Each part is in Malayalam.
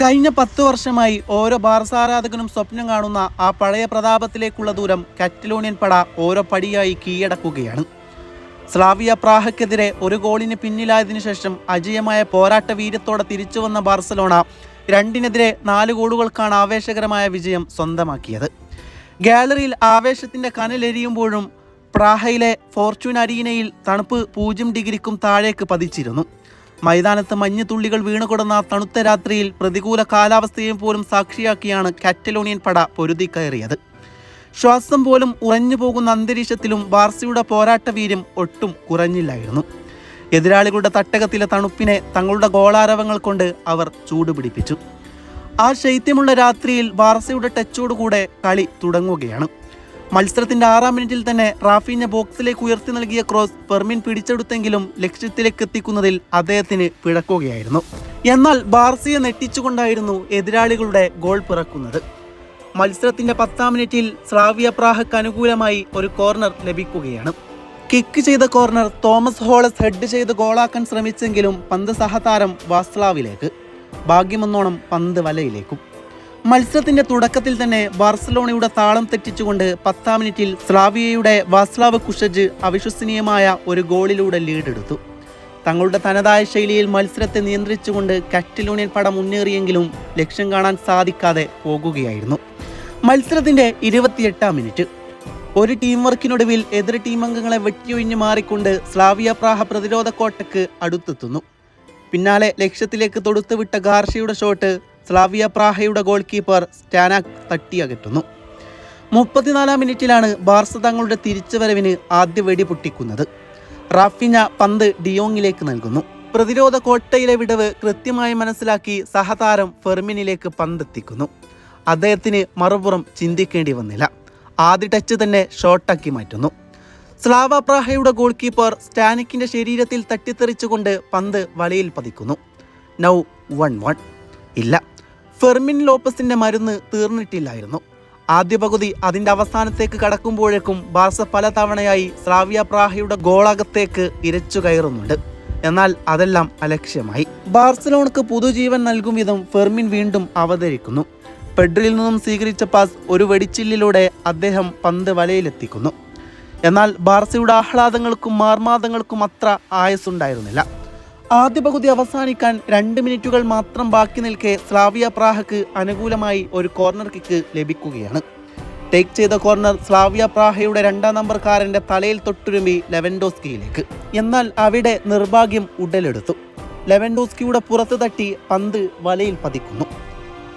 കഴിഞ്ഞ പത്ത് വർഷമായി ഓരോ ബാർസ ആരാധകനും സ്വപ്നം കാണുന്ന ആ പഴയ പ്രതാപത്തിലേക്കുള്ള ദൂരം കാറ്റലോണിയൻ പട ഓരോ പടിയായി കീഴടക്കുകയാണ്. സ്ലാവിയ പ്രാഹയ്ക്കെതിരെ ഒരു ഗോളിന് പിന്നിലായതിനു ശേഷം അജയമായ പോരാട്ട വീര്യത്തോടെ തിരിച്ചു വന്ന ബാർസലോണ രണ്ടിനെതിരെ നാല് ഗോളുകൾക്കാണ് ആവേശകരമായ വിജയം സ്വന്തമാക്കിയത്. ഗാലറിയിൽ ആവേശത്തിന്റെ കനലെരിയുമ്പോഴും പ്രാഹയിലെ ഫോർച്യൂൺ അരീനയിൽ തണുപ്പ് പൂജ്യം ഡിഗ്രിക്കും താഴേക്ക് പതിച്ചിരുന്നു. മൈതാനത്ത് മഞ്ഞുതുള്ളികൾ വീണുകൊടുന്ന തണുത്ത രാത്രിയിൽ പ്രതികൂല കാലാവസ്ഥയും പോലും സാക്ഷിയാക്കിയാണ് കാറ്റലോണിയൻ പട പൊരുതി കയറിയത്. ശ്വാസം പോലും ഉറഞ്ഞു പോകുന്ന അന്തരീക്ഷത്തിലും ബാർസയുടെ പോരാട്ട വീര്യം ഒട്ടും കുറഞ്ഞില്ലായിരുന്നു. എതിരാളികളുടെ തട്ടകത്തിലെ തണുപ്പിനെ തങ്ങളുടെ ഗോളാരവങ്ങൾ കൊണ്ട് അവർ ചൂടുപിടിപ്പിച്ചു. ആ ശൈത്യമുള്ള രാത്രിയിൽ ബാർസയുടെ ടച്ചോടുകൂടെ കളി തുടങ്ങുകയാണ്. മത്സരത്തിന്റെ ആറാം മിനിറ്റിൽ തന്നെ റാഫീനെ ബോക്സിലേക്ക് ഉയർത്തി നൽകിയ ക്രോസ് പെർമിൻ പിടിച്ചെടുത്തെങ്കിലും ലക്ഷ്യത്തിലേക്ക് എത്തിക്കുന്നതിൽ അദ്ദേഹത്തിന് പിഴക്കുകയായിരുന്നു. എന്നാൽ ബാർസിയെ നെട്ടിച്ചുകൊണ്ടായിരുന്നു എതിരാളികളുടെ ഗോൾ പിറക്കുന്നത്. മത്സരത്തിന്റെ പത്താം മിനിറ്റിൽ സ്ലാവിയ പ്രാഹക്ക് അനുകൂലമായി ഒരു കോർണർ ലഭിക്കുകയാണ്. കിക്ക് ചെയ്ത കോർണർ തോമസ് ഹോളസ് ഹെഡ് ചെയ്ത് ഗോളാക്കാൻ ശ്രമിച്ചെങ്കിലും പന്ത് സഹതാരം വാസ്ലാവിലേക്ക്. ഭാഗ്യമെന്നോണം പന്ത് വലയിലേക്കും. മത്സരത്തിന്റെ തുടക്കത്തിൽ തന്നെ ബാർസലോണയുടെ താളം തെറ്റിച്ചുകൊണ്ട് പത്താം മിനിറ്റിൽ സ്ലാവിയയുടെ വാസ്ലാവ് കുഷജ് അവിശ്വസനീയമായ ഒരു ഗോളിലൂടെ ലീഡെടുത്തു. തങ്ങളുടെ തനതായ ശൈലിയിൽ മത്സരത്തെ നിയന്ത്രിച്ചുകൊണ്ട് കാറ്റലോണിയൻ പട മുന്നേറിയെങ്കിലും ലക്ഷ്യം കാണാൻ സാധിക്കാതെ പോകുകയായിരുന്നു. മത്സരത്തിന്റെ ഇരുപത്തിയെട്ടാം മിനിറ്റ്. ഒരു ടീം വർക്കിനൊടുവിൽ എതിർ ടീം അംഗങ്ങളെ വെട്ടിയൊഴിഞ്ഞു മാറിക്കൊണ്ട് സ്ലാവിയ പ്രാഹ പ്രതിരോധ കോട്ടയ്ക്ക് അടുത്തെത്തുന്നു. പിന്നാലെ ലക്ഷ്യത്തിലേക്ക് തൊടുത്തുവിട്ട ഗാർഷയുടെ ഷോട്ട് സ്ലാവിയ പ്രാഹയുടെ ഗോൾ കീപ്പർ സ്റ്റാനാക് തട്ടിയകറ്റുന്നു മുപ്പത്തിനാലാം മിനിറ്റിലാണ് ബാർസ തങ്ങളുടെ തിരിച്ചുവരവിന് ആദ്യ വെടി പൊട്ടിക്കുന്നത്. റാഫിഞ്ഞ പന്ത് ഡിയോങ്ങിലേക്ക് നൽകുന്നു. പ്രതിരോധ കോട്ടയിലെ വിടവ് കൃത്യമായി മനസ്സിലാക്കി സഹതാരം ഫെർമിനിലേക്ക് പന്തെത്തിക്കുന്നു. അദ്ദേഹത്തിന് മറുപുറം ചിന്തിക്കേണ്ടി വന്നില്ല. ആദ്യ ടച്ച് തന്നെ ഷോട്ടാക്കി മാറ്റുന്നു. സ്ലാവ പ്രാഹയുടെ ഗോൾ കീപ്പർ സ്റ്റാനിക്കിന്റെ ശരീരത്തിൽ തട്ടിത്തെറിച്ചുകൊണ്ട് പന്ത് വലയിൽ പതിക്കുന്നു. നൗ വൺ വൺ ഇല്ല. ഫെർമിൻ ലോപ്പസിന്റെ മരുന്ന് തീർന്നിട്ടില്ലായിരുന്നു. ആദ്യ പകുതി അതിന്റെ അവസാനത്തേക്ക് കടക്കുമ്പോഴേക്കും ബാർസ പല തവണയായി സ്ലാവിയ പ്രാഹയുടെ ഗോളകത്തേക്ക് ഇരച്ചു കയറുന്നുണ്ട്. എന്നാൽ അതെല്ലാം അലക്ഷ്യമായി. ബാർസലോണക്ക് പുതുജീവൻ നൽകും വിധം ഫെർമിൻ വീണ്ടും അവതരിക്കുന്നു. പെഡ്രിൽ നിന്നും സ്വീകരിച്ച പാസ് ഒരു വെടിച്ചില്ലിലൂടെ അദ്ദേഹം പന്ത് വലയിലെത്തിക്കുന്നു. എന്നാൽ ബാർസയുടെ ആഹ്ലാദങ്ങൾക്കും മാർമാദങ്ങൾക്കും അത്ര ആയസുണ്ടായിരുന്നില്ല ആദ്യ പകുതി അവസാനിക്കാൻ രണ്ട് മിനിറ്റുകൾ മാത്രം ബാക്കി നിൽക്കെ സ്ലാവിയ പ്രാഹക്ക് അനുകൂലമായി ഒരു കോർണർ കിക്ക് ലഭിക്കുകയാണ്. ടേക്ക് ചെയ്ത കോർണർ സ്ലാവിയ പ്രാഹയുടെ രണ്ടാം നമ്പർ കാരന്റെ തലയിൽ തൊട്ടുരുമ്പി ലെവൻഡോസ്കിയിലേക്ക്. എന്നാൽ അവിടെ നിർഭാഗ്യം ഉടലെടുത്തു. ലെവൻഡോസ്കിയുടെ പുറത്ത് തട്ടി പന്ത് വലയിൽ പതിക്കുന്നു.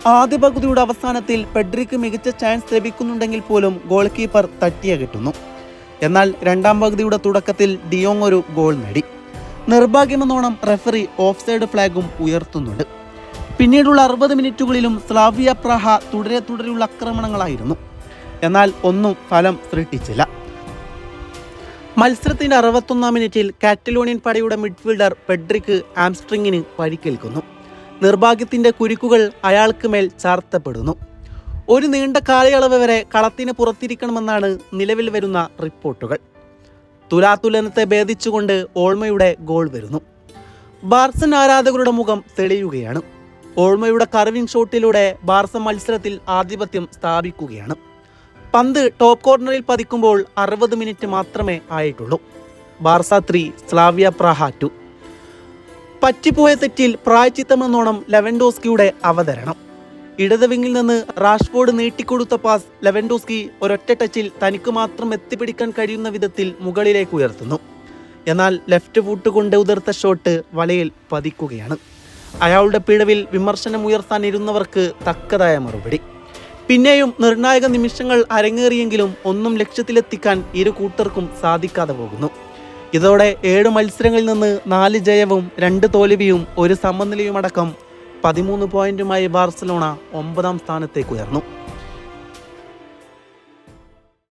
ആദ്യ പകുതിയുടെ അവസാനത്തിൽ പെഡ്രിക്ക് മികച്ച ചാൻസ് ലഭിക്കുന്നുണ്ടെങ്കിൽ പോലും ഗോൾ കീപ്പർ തട്ടിയകറ്റുന്നു. എന്നാൽ രണ്ടാം പകുതിയുടെ തുടക്കത്തിൽ ഡിയോങ് ഒരു ഗോൾ നേടി. നിർഭാഗ്യമെന്നോണം റെഫറി ഓഫ് സൈഡ് ഫ്ലാഗും ഉയർത്തുന്നുണ്ട്. പിന്നീടുള്ള അറുപത് മിനിറ്റുകളിലും സ്ലാവിയ പ്രഹ തുടരെ തുടരെയുള്ള ആക്രമണങ്ങളായിരുന്നു. എന്നാൽ ഒന്നും ഫലം സൃഷ്ടിച്ചില്ല. മത്സരത്തിന്റെ അറുപത്തൊന്നാം മിനിറ്റിൽ കാറ്റലോണിയൻ പടയുടെ മിഡ്ഫീൽഡർ പെഡ്രിക്ക് ആംസ്ട്രിങ്ങിന് പരിക്കേൽക്കുന്നു നിർഭാഗ്യത്തിന്റെ കുരുക്കുകൾ അയാൾക്ക് മേൽ ചാർത്തപ്പെടുന്നു. ഒരു നീണ്ട കാലയളവ് വരെ കളത്തിന് പുറത്തിരിക്കണമെന്നാണ് നിലവിൽ വരുന്ന റിപ്പോർട്ടുകൾ. തുലാതുലനത്തെ ഭേദിച്ചുകൊണ്ട് ഓൾമയുടെ ഗോൾ വരുന്നു. ബാർസൻ ആരാധകരുടെ മുഖം തെളിയുകയാണ്. ഓൾമയുടെ കർവിംഗ് ഷോട്ടിലൂടെ ബാർസ മത്സരത്തിൽ ആധിപത്യം സ്ഥാപിക്കുകയാണ്. പന്ത് ടോപ്പ് കോർണറിൽ പതിക്കുമ്പോൾ അറുപത് മിനിറ്റ് മാത്രമേ ആയിട്ടുള്ളൂ. Barca three Slavia Praha two. പറ്റിപ്പോയ തെറ്റിൽ പ്രായച്ചിത്തമെന്നോണം ലെവൻഡോസ്കിയുടെ അവതരണം. ഇടത് വിങ്ങിൽ നിന്ന് റാഷ്ഫോർഡ് നീട്ടിക്കൊടുത്ത പാസ് ലെവൻഡോസ്കി ഒരൊറ്റ ടച്ചിൽ തനിക്ക് മാത്രം എത്തിപ്പിടിക്കാൻ കഴിയുന്ന വിധത്തിൽ മുകളിലേക്ക് ഉയർത്തുന്നു. എന്നാൽ ലെഫ്റ്റ് ഫുട്ട് കൊണ്ട് ഉതിർത്ത ഷോട്ട് വലയിൽ പതിക്കുകയാണ്. അയാളുടെ പിഴവിൽ വിമർശനം ഉയർത്താൻ ഇരുന്നവർക്ക് തക്കതായ മറുപടി. പിന്നെയും നിർണായക നിമിഷങ്ങൾ അരങ്ങേറിയെങ്കിലും ഒന്നും ലക്ഷ്യത്തിലെത്തിക്കാൻ ഇരു കൂട്ടർക്കും സാധിക്കാതെ പോകുന്നു. ഇതോടെ ഏഴ് മത്സരങ്ങളിൽ നിന്ന് നാല് ജയവും രണ്ട് തോൽവിയും ഒരു സമനിലയുമടക്കം പതിമൂന്ന് പോയിന്റുമായി ബാർസലോണ ഒമ്പതാം സ്ഥാനത്തേക്ക് ഉയർന്നു.